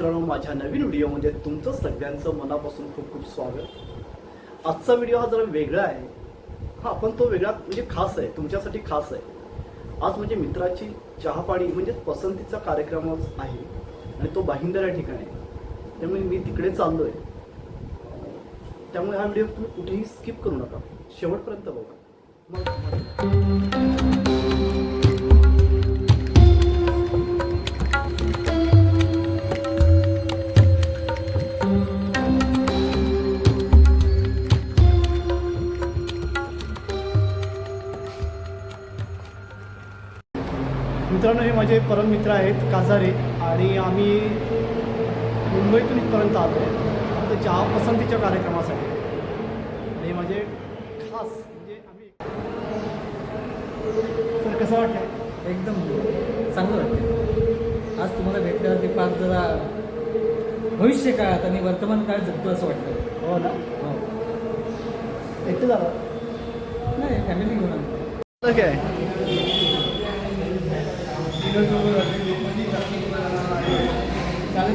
मित्रांनो माझ्या नवीन व्हिडिओमध्ये तुमचं सगळ्यांचं मनापासून खूप खूप स्वागत. आजचा व्हिडिओ हा जरा वेगळा आहे. हा पण तो वेगळा म्हणजे खास आहे तुमच्यासाठी खास आहे. आज म्हणजे मित्राची चहापाणी म्हणजे पसंतीचा कार्यक्रमच आहे आणि तो बाहिंदर या ठिकाणी आहे. त्यामुळे मी तिकडे चाललो आहे त्यामुळे हा व्हिडिओ तुम्ही कुठेही स्किप करू नका. शेवटपर्यंत बघा. मग मित्रांनो हे माझे परम मित्र आहेत काजारे आणि आम्ही मुंबईतून इथपर्यंत आलो आहे. फक्त चहा पसंतीच्या कार्यक्रमासाठी. आणि माझे खास म्हणजे आम्ही तर कसं वाटतं एकदम चांगलं वाटतं आज तुम्हाला भेटल्यावरती फार जरा भविष्य काळात आणि वर्तमान काळात जगतो असं वाटतं हो ना? हो. एकटं झालं? नाही फॅमिली घेऊन आलो. तर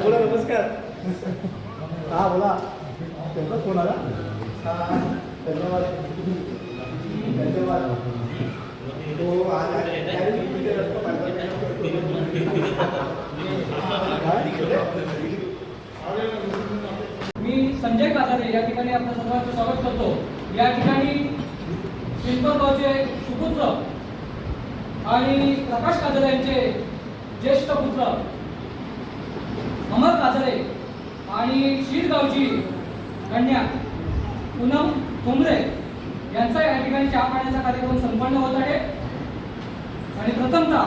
बोला नमस्कार. हा बोला. त्यांचा फोन आला? धन्यवाद. धन्यवाद. हो, तो मी संजय कासारे या ठिकाणी आपल्या सर्वांचं स्वागत करतो. या ठिकाणी पिंपळगावचे सुपुत्र आणि प्रकाश काजरे यांचे ज्येष्ठ पुत्र अमर काजरे आणि शिरगावची कन्या पूनम ठोंबरे यांचा या ठिकाणी चहा पाण्याचा कार्यक्रम संपन्न होत आहे. आणि प्रथमतः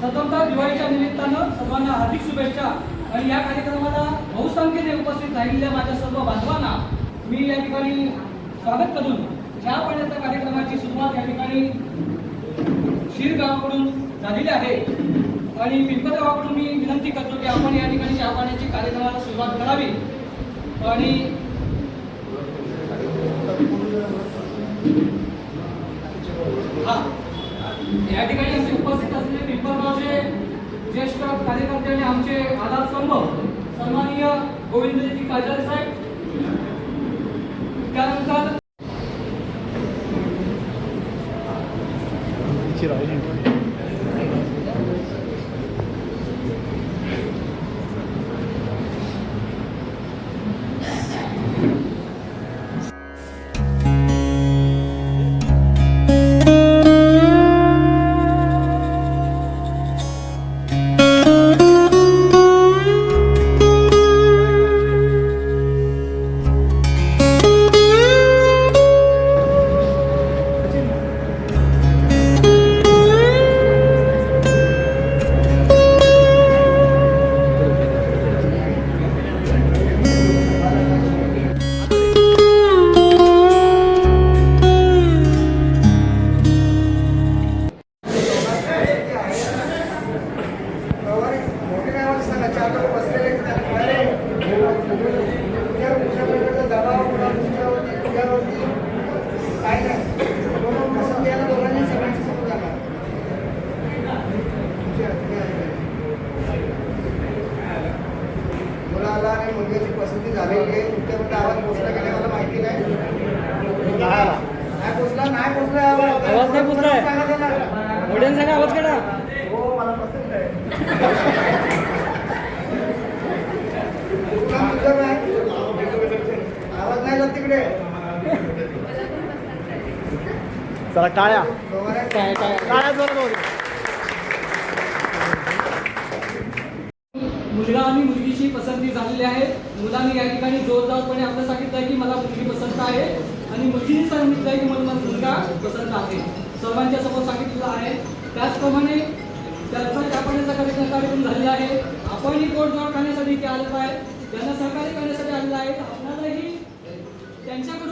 प्रथमतः दिवाळीच्या निमित्तानं सर्वांना हार्दिक शुभेच्छा. आणि या कार्यक्रमाला बहुसंख्येने उपस्थित राहिलेल्या माझ्या सर्व बांधवांना मी या ठिकाणी स्वागत करून चहा पाण्याच्या कार्यक्रमाची सुरुवात या ठिकाणी शिरगावाकडून झालेली आहे. आणि पिंपळगावाकडून मी विनंती करतो की आपण या ठिकाणी चहा पाण्याची कार्यक्रमाला सुरुवात करावी. आणि हा या ठिकाणी आमचे उपस्थित असलेले पिंपळगावचे ज्येष्ठ कार्यकर्ते आणि आमचे आधारस्तंभ सन्माननीय गोविंदजी काजारे साहेब. त्यानंतर आवाज नाही त्यांना. मोठ्यानं सांगा आवाज काढा. हो आवाज नाही जात तिकडे चला टाळ्या टाळ्या जोरात मुलगा आणि मुलगीची पसंती झालेली आहे. मुलांनी या ठिकाणी जोरदारपणे आपलं सांगितलं आहे की मला मुलगी पसंत आहे आणि मुलगीने सांगितलं की मला मुलगा पसंत आहे. सर्वांच्या समोर सांगितलेलं आहे. त्याचप्रमाणे त्याचा चहा कार्यक्रम कार्यक्रम झालेला आहे. आपणही गोडजोड करण्यासाठी इथे आलेलो आहे. त्यांना सहकार्य करण्यासाठी आलेलं आहे आपल्यालाही त्यांच्याकडून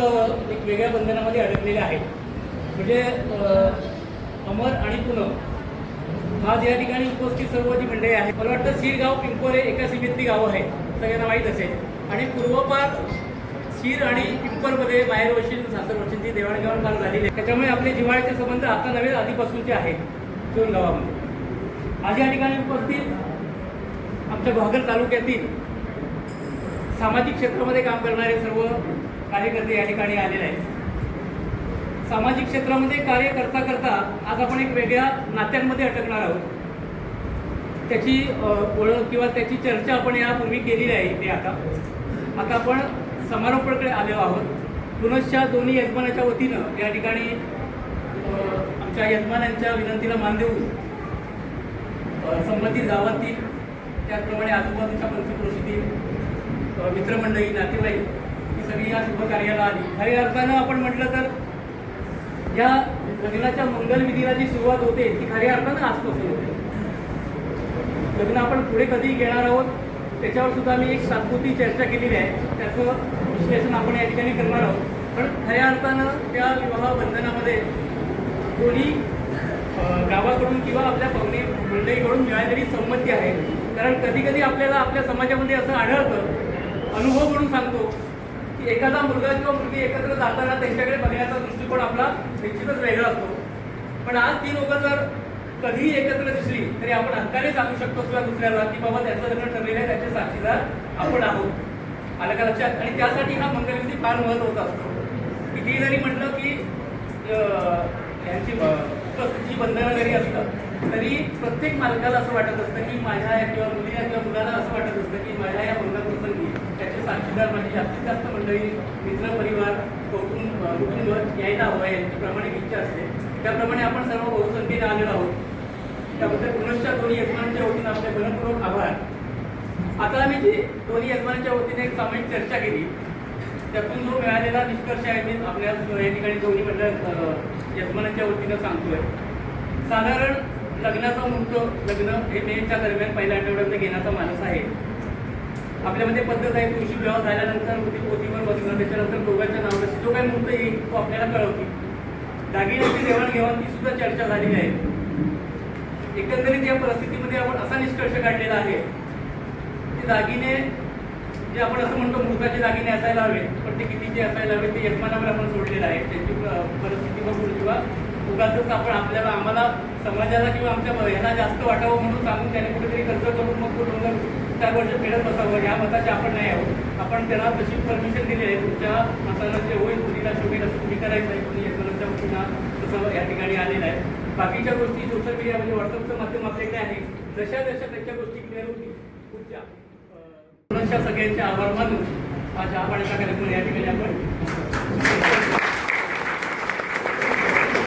हे एक वेगळ्या बंधनामध्ये अडकलेले आहेत. म्हणजे अमर आणि पूनम आज या ठिकाणी उपस्थित सर्व जी मंडळी आहेत मला वाटतं शिरगाव पिंपोरे पिंपोर हे एका सीमेतली गावं आहेत सगळ्यांना माहीत असेल. आणि पूर्वपार शिर आणि पिंपरमध्ये बाहेर वर्षी सासर वर्षींची देवाणघेवाण फार झालेली आहे त्याच्यामुळे आपले जिव्हाळ्याचे संबंध आता नव्हे आधीपासूनचे आहेत दोन गावामध्ये. आज या ठिकाणी उपस्थित आमच्या भागर तालुक्यातील सामाजिक क्षेत्रामध्ये काम करणारे सर्व कार्यकर्ते या ठिकाणी आलेले आहेत. सामाजिक क्षेत्रामध्ये कार्य करता करता आज आपण एक वेगळ्या नात्यांमध्ये अटकणार आहोत. त्याची ओळख किंवा त्याची चर्चा आपण यापूर्वी केलेली आहे इथे आता. आता आपण समारोपाकडे आलेलो आहोत. पुनश्च दोन्ही यजमानाच्या वतीनं या ठिकाणी आमच्या यजमानांच्या विनंतीला मान देऊन संबंधित गावातील त्याचप्रमाणे आजूबाजूच्या पंचक्रोशीतील मित्रमंडळी नातेवाईक सगळी या शुभ कार्याला आली. खऱ्या अर्थानं आपण म्हटलं तर या लग्नाच्या मंगलविधीला जी सुरुवात होते ती खऱ्या अर्थानं आजपासून होते. लग्न आपण पुढे कधी घेणार आहोत त्याच्यावर सुद्धा मी एक तात्पुरती चर्चा केलेली आहे. त्याचं विश्लेषण आपण या ठिकाणी करणार आहोत. पण खऱ्या अर्थानं त्या विवाह बंधनामध्ये कोणी गावाकडून किंवा आपल्या पाहुणे मंडळीकडून मिळालेली संमती आहे. कारण कधी कधी आपल्याला आपल्या समाजामध्ये असं आढळतं अनुभव म्हणून सांगतो की एखादा मुलगा किंवा मुलगी एकत्र जाताना त्यांच्याकडे बघण्याचा दृष्टिकोन आपला निश्चितच वेगळा असतो. पण आज ती लोकं जर कधीही एकत्र दिसली तरी आपण हक्काने सांगू शकतो किंवा दुसऱ्याला की बाबा त्याचं लग्न ठरलेलं आहे त्याचे साक्षीदार आपण आहोत. आलं का लक्षात? आणि त्यासाठी हा मंगलविधी फार महत्त्वाचा असतो. किती जरी म्हटलं की यांची उपस्थिती बंधनं जरी असतात तरी प्रत्येक मालकाला असं वाटत असतं की माझ्या किंवा मुलीला किंवा मुलाला असं वाटत असतं की माझ्या त्याचे जास्तीत जास्त मंडळी मित्र परिवार कौटुंब कुटुंब यायला हवं आहे यांची प्रामाणिक इच्छा असते. त्याप्रमाणे आपण सर्व बहुसंख्येने आलेलो आहोत. त्याबद्दल पुनश्च दोन्ही यजमानांच्या वतीने आपले मनपूर्वक आभार. आता आम्ही जी दोन्ही यजमानांच्या वतीने एक सामायिक चर्चा केली त्यातून जो मिळालेला निष्कर्ष आहे मी आपल्या या ठिकाणी दोन्ही मंडळ यजमानांच्या वतीनं सांगतोय. साधारण लग्नाचा मुहूर्त लग्न हे मेच्या दरम्यान पहिल्या आठवड्यात घेण्याचा मानस आहे. आपल्यामध्ये पद्धत आहे तुळशी विवाह झाल्यानंतर मोठी पोतीवर बसणं त्याच्यानंतर दोघांच्या नावाला जो काही मुहूर्त येईल तो आपल्याला कळवते दागिन्याची देवाणघेवाण ती सुद्धा चर्चा झालेली आहे. एकंदरीत या परिस्थितीमध्ये आपण असा निष्कर्ष काढलेला आहे की दागिने जे आपण असं म्हणतो मुहूर्ताचे दागिने असायला हवे पण ते कितीचे असायला हवे ते यजमानावर आपण सोडलेलं आहे. त्यांची परिस्थिती बघून किंवा उगाच आपण आपल्याला आम्हाला समाजाला किंवा आमच्या ह्याला जास्त वाटावं म्हणून सांगून त्याने कुठेतरी खर्च करून मग तो डोंगर चार वर्ष फिरत बसावं या मताचे आपण नाही आहोत. आपण त्याला तशी परमिशन दिली आहे. तुमच्या मताला जे होईल मुलीला शोभेल असं तुम्ही करायचं आहे कोणी यजमानाच्या पुन्हा तसं या ठिकाणी आलेलं आहे. बाकीच्या गोष्टी सोशल मीडिया म्हणजे व्हॉट्सअपचं माध्यम आपल्याकडे आहे. जशा जशा त्याच्या गोष्टी क्लिअर होतील पुढच्या सगळ्यांचे आभार मानून हा चहा पाण्याचा कार्यक्रम या ठिकाणी आपण